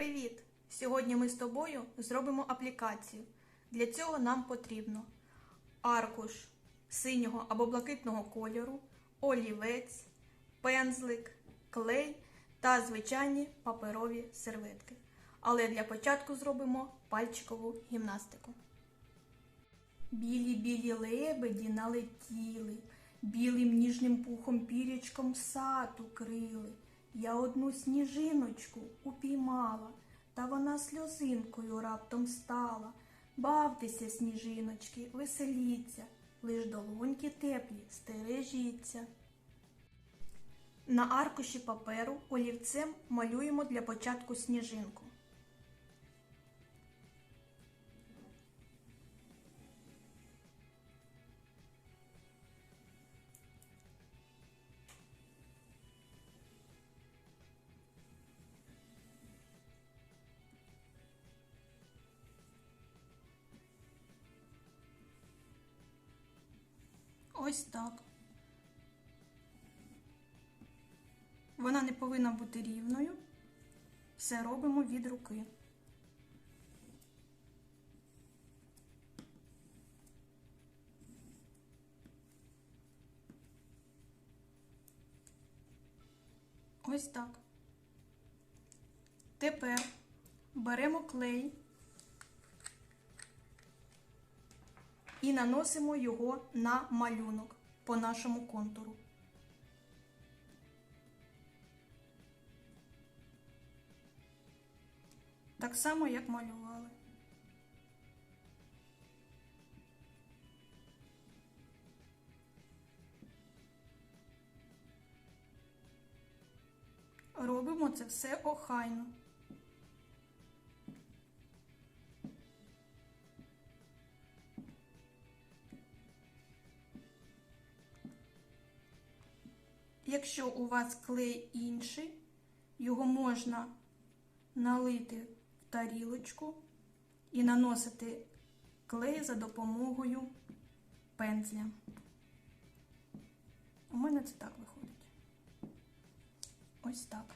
Привіт! Сьогодні ми з тобою зробимо аплікацію. Для цього нам потрібно аркуш синього або блакитного кольору, олівець, пензлик, клей та звичайні паперові серветки. Але для початку зробимо пальчикову гімнастику. Білі білі лебеді налетіли, білим ніжним пухом пірячком сад укрили. Я одну сніжиночку упіймала, та вона сльозинкою раптом стала. Бавтеся, сніжиночки, веселіться, лиш долоньки теплі, стережіться. На аркуші паперу олівцем малюємо для початку сніжинку. Ось так. Вона не повинна бути рівною. Все робимо від руки. Ось так. Тепер беремо клей і наносимо його на малюнок по нашому контуру. Так само, як малювали. Робимо це все охайно. Якщо у вас клей інший, його можна налити в тарілочку і наносити клей за допомогою пензля. У мене це так виходить. Ось так.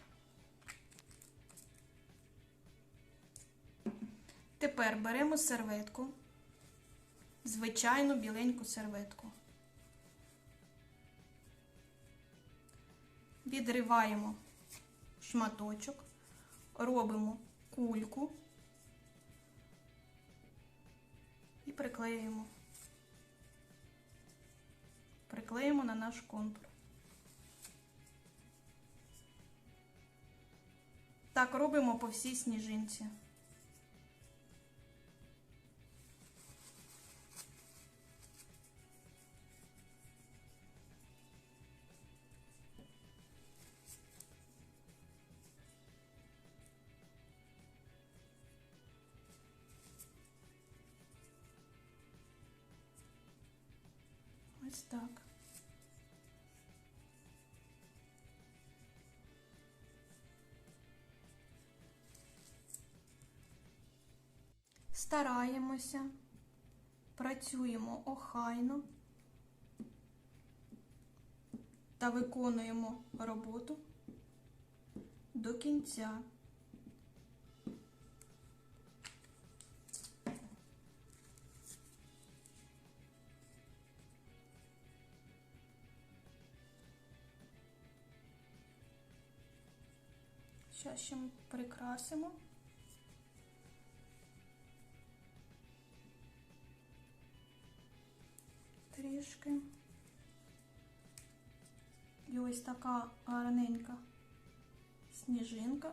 Тепер беремо серветку, звичайну біленьку серветку. Відриваємо шматочок, робимо кульку і приклеюємо. Приклеїмо на наш контур. Так робимо по всій сніжинці. Ось так. Стараємося, працюємо охайно та виконуємо роботу до кінця. Зараз прикрасимо. Трішки. І ось така гарненька сніжинка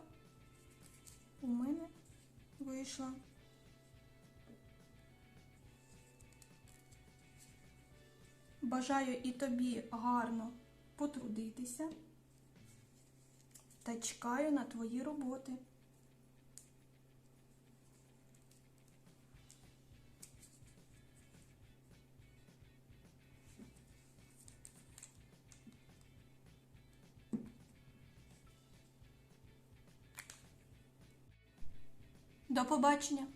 у мене вийшла. Бажаю і тобі гарно потрудитися та чекаю на твої роботи. До побачення!